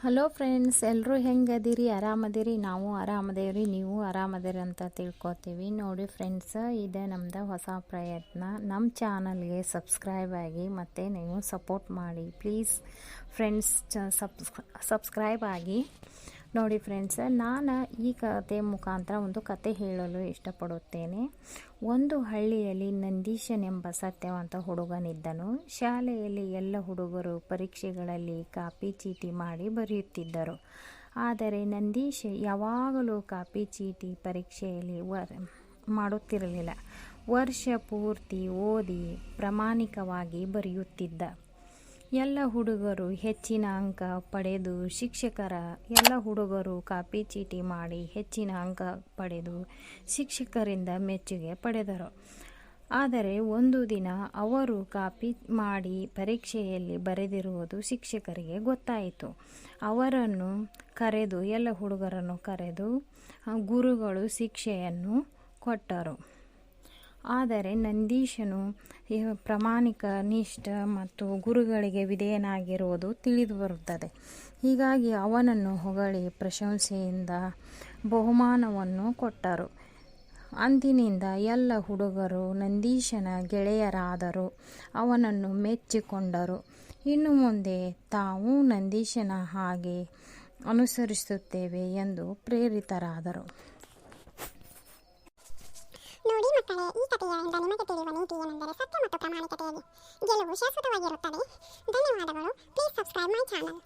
Hello friends ಎಲ್ಲರೂ ಹೆಂಗದಿರಿ? ಆರಾಮದಿರಿ? ನಾವು ಆರಾಮದೇವ್ರಿ, ನೀವು ಆರಾಮದಿರಿ ಅಂತ ತಿಳ್ಕೊತೀವಿ. ನೋಡಿ ಫ್ರೆಂಡ್ಸ್, ಇದೆ ನಮ್ದು ಹೊಸ ಪ್ರಯತ್ನ. ನಮ್ಮ ಚಾನಲ್ಗೆ ಸಬ್ಸ್ಕ್ರೈಬ್ ಆಗಿ ಮತ್ತು ನೀವು ಸಪೋರ್ಟ್ ಮಾಡಿ. ಪ್ಲೀಸ್ ಫ್ರೆಂಡ್ಸ್, ಚ ಸಬ್ಸ್ಕ್ರೈಬ್ ಆಗಿ. ನೋಡಿ ಫ್ರೆಂಡ್ಸ್, ನಾನು ಈ ಕತೆ ಮುಖಾಂತರ ಒಂದು ಕತೆ ಹೇಳಲು ಇಷ್ಟಪಡುತ್ತೇನೆ. ಒಂದು ಹಳ್ಳಿಯಲ್ಲಿ ನಂದೀಶನೆಂಬ ಸತ್ಯವಂತ ಹುಡುಗನಿದ್ದನು. ಶಾಲೆಯಲ್ಲಿ ಎಲ್ಲ ಹುಡುಗರು ಪರೀಕ್ಷೆಗಳಲ್ಲಿ ಕಾಪಿ ಚೀಟಿ ಮಾಡಿ ಬರೆಯುತ್ತಿದ್ದರು. ಆದರೆ ನಂದೀಶ್ ಯಾವಾಗಲೂ ಕಾಪಿ ಚೀಟಿ ಪರೀಕ್ಷೆಯಲ್ಲಿ ವರ್ ಮಾಡುತ್ತಿರಲಿಲ್ಲ. ವರ್ಷ ಪೂರ್ತಿ ಓದಿ ಪ್ರಾಮಾಣಿಕವಾಗಿ ಬರೆಯುತ್ತಿದ್ದ. ಎಲ್ಲ ಹುಡುಗರು ಹೆಚ್ಚಿನ ಅಂಕ ಪಡೆದು ಶಿಕ್ಷಕರ ಎಲ್ಲ ಹುಡುಗರು ಕಾಪಿ ಚೀಟಿ ಮಾಡಿ ಹೆಚ್ಚಿನ ಅಂಕ ಪಡೆದು ಶಿಕ್ಷಕರಿಂದ ಮೆಚ್ಚುಗೆ ಪಡೆದರು. ಆದರೆ ಒಂದು ದಿನ ಅವರು ಕಾಪಿ ಮಾಡಿ ಪರೀಕ್ಷೆಯಲ್ಲಿ ಬರೆದಿರುವುದು ಶಿಕ್ಷಕರಿಗೆ ಗೊತ್ತಾಯಿತು. ಅವರನ್ನು ಕರೆದು, ಎಲ್ಲ ಹುಡುಗರನ್ನು ಕರೆದು, ಗುರುಗಳು ಶಿಕ್ಷೆಯನ್ನು ಕೊಟ್ಟರು. ಆದರೆ ನಂದೀಶನು ಪ್ರಾಮಾಣಿಕ, ನಿಷ್ಠ ಮತ್ತು ಗುರುಗಳಿಗೆ ವಿಧೇಯನಾಗಿರುವುದು ತಿಳಿದು ಬರುತ್ತದೆ ಹೀಗಾಗಿ ಅವನನ್ನು ಹೊಗಳಿ ಪ್ರಶಂಸೆಯಿಂದ ಬಹುಮಾನವನ್ನು ಕೊಟ್ಟರು. ಅಂದಿನಿಂದ ಎಲ್ಲ ಹುಡುಗರು ನಂದೀಶನ ಗೆಳೆಯರಾದರು. ಅವನನ್ನು ಮೆಚ್ಚಿಕೊಂಡರು. ಇನ್ನು ಮುಂದೆ ತಾವು ನಂದೀಶನ ಹಾಗೆ ಅನುಸರಿಸುತ್ತೇವೆ ಎಂದು ಪ್ರೇರಿತರಾದರು. ಮಕ್ಕಳೇ ಈ ಕಥೆಯಿಂದ ನಿಮಗೆ ತಿಳಿಯುವ ನೀತಿ ಏನೆಂದರೆ ಸತ್ಯ ಮತ್ತು ಪ್ರಾಮಾಣಿಕತೆಯಲ್ಲಿ ಗೆಲುವು ಶಾಶ್ವತವಾಗಿರುತ್ತದೆ. ಧನ್ಯವಾದಗಳು. Please subscribe my channel